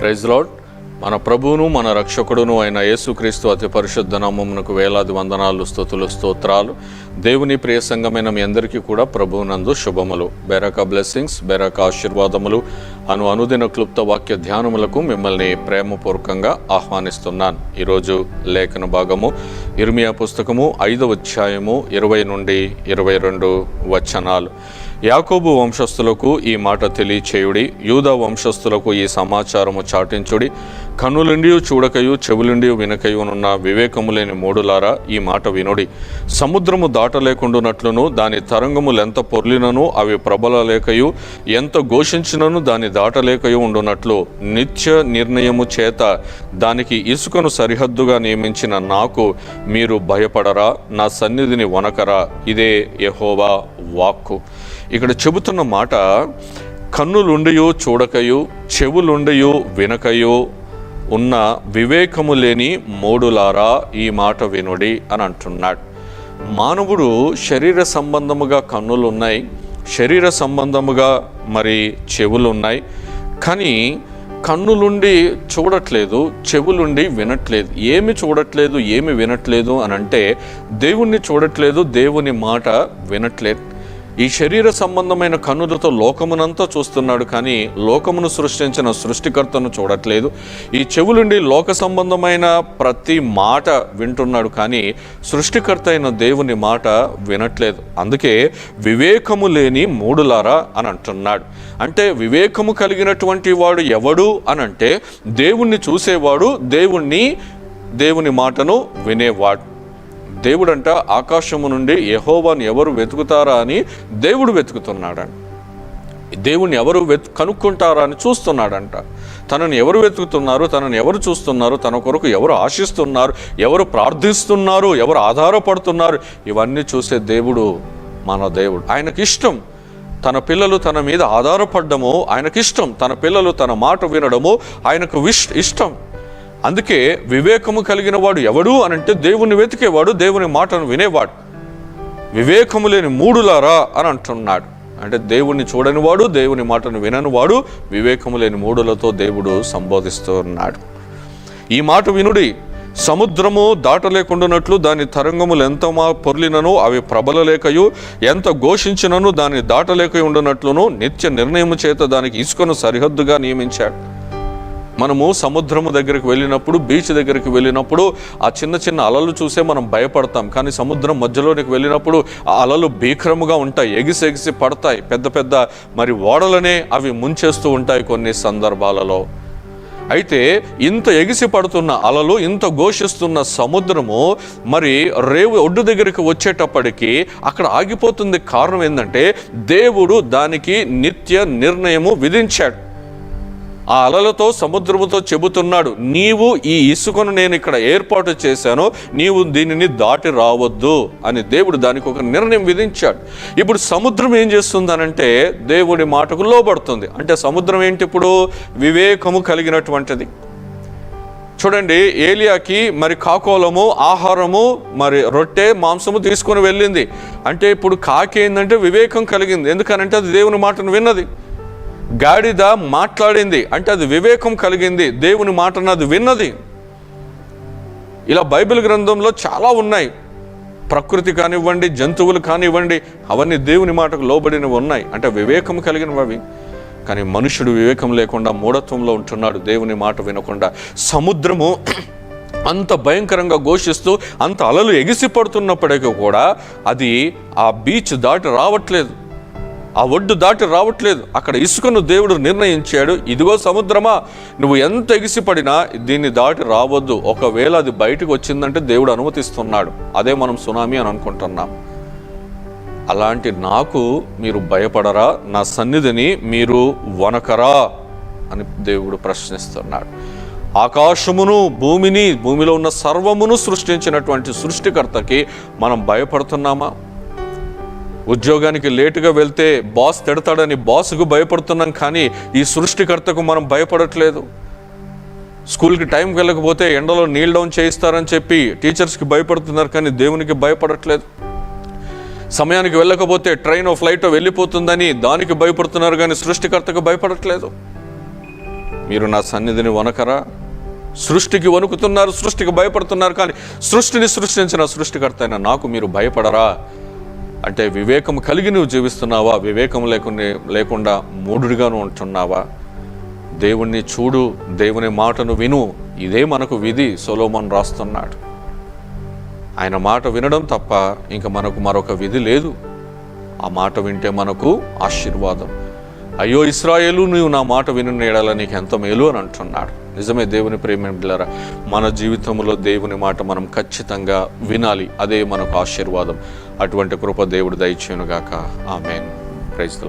Praise lord. మన ప్రభువును మన రక్షకుడును అయిన యేసుక్రీస్తు అతి పరిశుద్ధ నామమునకు వేలాది వందనాలు స్థుతులు స్తోత్రాలు. దేవుని ప్రియ సంఘమైన మీ అందరికీ కూడా ప్రభువునందు శుభములు. బెరక బ్లెస్సింగ్స్ బెరక ఆశీర్వాదములు అను అనుదిన క్లుప్త వాక్య ధ్యానములకు మిమ్మల్ని ప్రేమపూర్వకంగా ఆహ్వానిస్తున్నాను. ఈరోజు లేఖన భాగము ఇర్మియా పుస్తకము ఐదవ అధ్యాయము ఇరవై నుండి ఇరవై రెండు వచనాలు. యాకోబు వంశస్థులకు ఈ మాట తెలియచేయుడి యూద వంశస్థులకు ఈ సమాచారము చాటించుడి కన్నులుండియు చూడకయు చెవులుండి వినకయునున్న వివేకము లేని మూడులారా ఈ మాట వినుడి. సముద్రము దాటలేకుండునట్లును దాని తరంగములెంత పొర్లినను అవి ప్రబలలేకయు ఎంత ఘోషించినను దాని దాటలేకయు ఉండునట్లు. నిత్య నిర్ణయము చేత దానికి ఇసుకను సరిహద్దుగా నియమించిన నాకు మీరు భయపడరా నా సన్నిధిని వనకరా ఇదే యహోవా వాక్కు. ఇక్కడ చెబుతున్న మాట కన్నులుండయో చూడకయు చెవులుండయో వినకయో ఉన్న వివేకము లేని మోడులారా ఈ మాట వినుడి అని అంటున్నాడు. మానవుడు శరీర సంబంధముగా కన్నులు ఉన్నాయి శరీర సంబంధముగా మరి చెవులు ఉన్నాయి కానీ కన్నులుండి చూడట్లేదు చెవులుండి వినట్లేదు. ఏమి చూడట్లేదు ఏమి వినట్లేదు అని అంటే దేవుణ్ణి చూడట్లేదు దేవుని మాట వినట్లేదు. ఈ శరీర సంబంధమైన కన్నులతో లోకమునంతా చూస్తున్నాడు కానీ లోకమును సృష్టించిన సృష్టికర్తను చూడట్లేదు. ఈ చెవులుండి లోక సంబంధమైన ప్రతి మాట వింటున్నాడు కానీ సృష్టికర్త అయిన దేవుని మాట వినట్లేదు. అందుకే వివేకము లేని మూడులారా అని అంటున్నాడు. అంటే వివేకము కలిగినటువంటి వాడు ఎవడు అని అంటే దేవుణ్ణి చూసేవాడు దేవుణ్ణి దేవుని మాటను వినేవాడు. దేవుడంట ఆకాశము నుండి యహోవాని ఎవరు వెతుకుతారా అని దేవుడు వెతుకుతున్నాడంట. దేవుణ్ణి ఎవరు వెతు కనుక్కుంటారా అని చూస్తున్నాడంట. తనను ఎవరు వెతుకుతున్నారు తనని ఎవరు చూస్తున్నారు తన కొరకు ఎవరు ఆశిస్తున్నారు ఎవరు ప్రార్థిస్తున్నారు ఎవరు ఆధారపడుతున్నారు ఇవన్నీ చూసే దేవుడు మన దేవుడు. ఆయనకి ఇష్టం. తన పిల్లలు తన మీద ఆధారపడ్డము ఆయనకిష్టం. తన పిల్లలు తన మాట వినడము ఆయనకు విష్ ఇష్టం. అందుకే వివేకము కలిగిన వాడు ఎవడు అనంటే దేవుని వెతికేవాడు దేవుని మాటను వినేవాడు. వివేకము లేని మూడులారా అని అంటున్నాడు. అంటే దేవుణ్ణి చూడని వాడు దేవుని మాటను వినని వాడు వివేకము లేని మూడులతో దేవుడు సంబోధిస్తూ ఉన్నాడు. ఈ మాట వినుడి సముద్రము దాటలేకుండానట్లు దాని తరంగములు ఎంత మా పొర్లినను అవి ప్రబలలేకయు ఎంత ఘోషించినను దాన్ని దాటలేక ఉండనట్లును నిత్య నిర్ణయము చేత దానికి ఇసుకను సరిహద్దుగా నియమించాడు. మనము సముద్రము దగ్గరికి వెళ్ళినప్పుడు బీచ్ దగ్గరికి వెళ్ళినప్పుడు ఆ చిన్న చిన్న అలలు చూసే మనం భయపడతాం. కానీ సముద్రం మధ్యలోనికి వెళ్ళినప్పుడు ఆ అలలు భీకరముగా ఉంటాయి ఎగిసి ఎగిసి పడతాయి. పెద్ద పెద్ద మరి ఓడలనే అవి ముంచేస్తూ ఉంటాయి కొన్ని సందర్భాలలో. అయితే ఇంత ఎగిసి పడుతున్న అలలు ఇంత ఘోషిస్తున్న సముద్రము మరి రేవు ఒడ్డు దగ్గరికి వచ్చేటప్పటికి అక్కడ ఆగిపోతుంది కారణం ఏంటంటే దేవుడు దానికి నిత్య నిర్ణయము విధించాడు. ఆ అలలతో సముద్రముతో చెబుతున్నాడు నీవు ఈ ఇసుకను నేను ఇక్కడ ఏర్పాటు చేశాను నీవు దీనిని దాటి రావద్దు అని దేవుడు దానికి ఒక నిర్ణయం విధించాడు. ఇప్పుడు సముద్రం ఏం చేస్తుందనంటే దేవుడి మాటకు లోబడుతుంది. అంటే సముద్రం ఏంటి ఇప్పుడు? వివేకము కలిగినటువంటిది. చూడండి ఏలియాకి మరి కాకోలము ఆహారము మరి రొట్టె మాంసము తీసుకొని వెళ్ళింది. అంటే ఇప్పుడు కాకి ఏంటంటే వివేకం కలిగింది. ఎందుకనంటే అది దేవుని మాటను విన్నది. గాడిద మాట్లాడింది అంటే అది వివేకం కలిగింది. దేవుని మాటను అది విన్నది. ఇలా బైబిల్ గ్రంథంలో చాలా ఉన్నాయి. ప్రకృతి కానివ్వండి జంతువులు కానివ్వండి అవన్నీ దేవుని మాటకు లోబడినవి ఉన్నాయి. అంటే వివేకం కలిగినవి అవి. కానీ మనుషుడు వివేకం లేకుండా మూఢత్వంలో ఉంటున్నాడు. దేవుని మాట వినకుండా సముద్రము అంత భయంకరంగా ఘోషిస్తూ అంత అలలు ఎగిసి పడుతున్నప్పటికీ కూడా అది ఆ బీచ్ దాటి రావట్లేదు. ఆ ఒడ్డు దాటి రావట్లేదు. అక్కడ ఇసుకను దేవుడు నిర్ణయించాడు. ఇదిగో సముద్రమా నువ్వు ఎంత ఎగిసిపడినా దీన్ని దాటి రావద్దు. ఒకవేళ అది బయటకు వచ్చిందంటే దేవుడు అనుమతిస్తున్నాడు. అదే మనం సునామీ అని అనుకుంటున్నాం. అలాంటి నాకు మీరు భయపడరా నా సన్నిధిని మీరు వనకరా అని దేవుడు ప్రశ్నిస్తున్నాడు. ఆకాశమును భూమిని భూమిలో ఉన్న సర్వమును సృష్టించినటువంటి సృష్టికర్తకి మనం భయపడుతున్నామా? ఉద్యోగానికి లేటుగా వెళ్తే బాస్ తిడతాడని బాస్కు భయపడుతున్నాం కానీ ఈ సృష్టికర్తకు మనం భయపడట్లేదు. స్కూల్కి టైంకి వెళ్ళకపోతే ఎండలో నీల్ డౌన్ చేయిస్తారని చెప్పి టీచర్స్కి భయపడుతున్నారు కానీ దేవునికి భయపడట్లేదు. సమయానికి వెళ్ళకపోతే ట్రైన్ ఫ్లైట్ వెళ్ళిపోతుందని దానికి భయపడుతున్నారు కానీ సృష్టికర్తకు భయపడట్లేదు. మీరు నా సన్నిధిని వనకరా? సృష్టికి వణుకుతున్నారు సృష్టికి భయపడుతున్నారు కానీ సృష్టిని సృష్టించిన సృష్టికర్త అయిన నాకు మీరు భయపడరా? అంటే వివేకం కలిగి నువ్వు జీవిస్తున్నావా? వివేకం లేకుండా లేకుండా మూఢుడిగాను ఉంటున్నావా? దేవుణ్ణి చూడు దేవుని మాటను విను. ఇదే మనకు విధి సొలోమన్ రాస్తున్నాడు. ఆయన మాట వినడం తప్ప ఇంకా మనకు మరొక విధి లేదు. ఆ మాట వింటే మనకు ఆశీర్వాదం. అయ్యో ఇస్రాయేలు నువ్వు నా మాట విను నీడాల నీకు ఎంత మేలు అని అంటున్నాడు. నిజమే దేవుని ప్రేమ బిడ్డలారా మన జీవితంలో దేవుని మాట మనం ఖచ్చితంగా వినాలి. అదే మనకు ఆశీర్వాదం. అటువంటి కృప దేవుడు దయచేయునుగాక. ఆమెన్. Praise the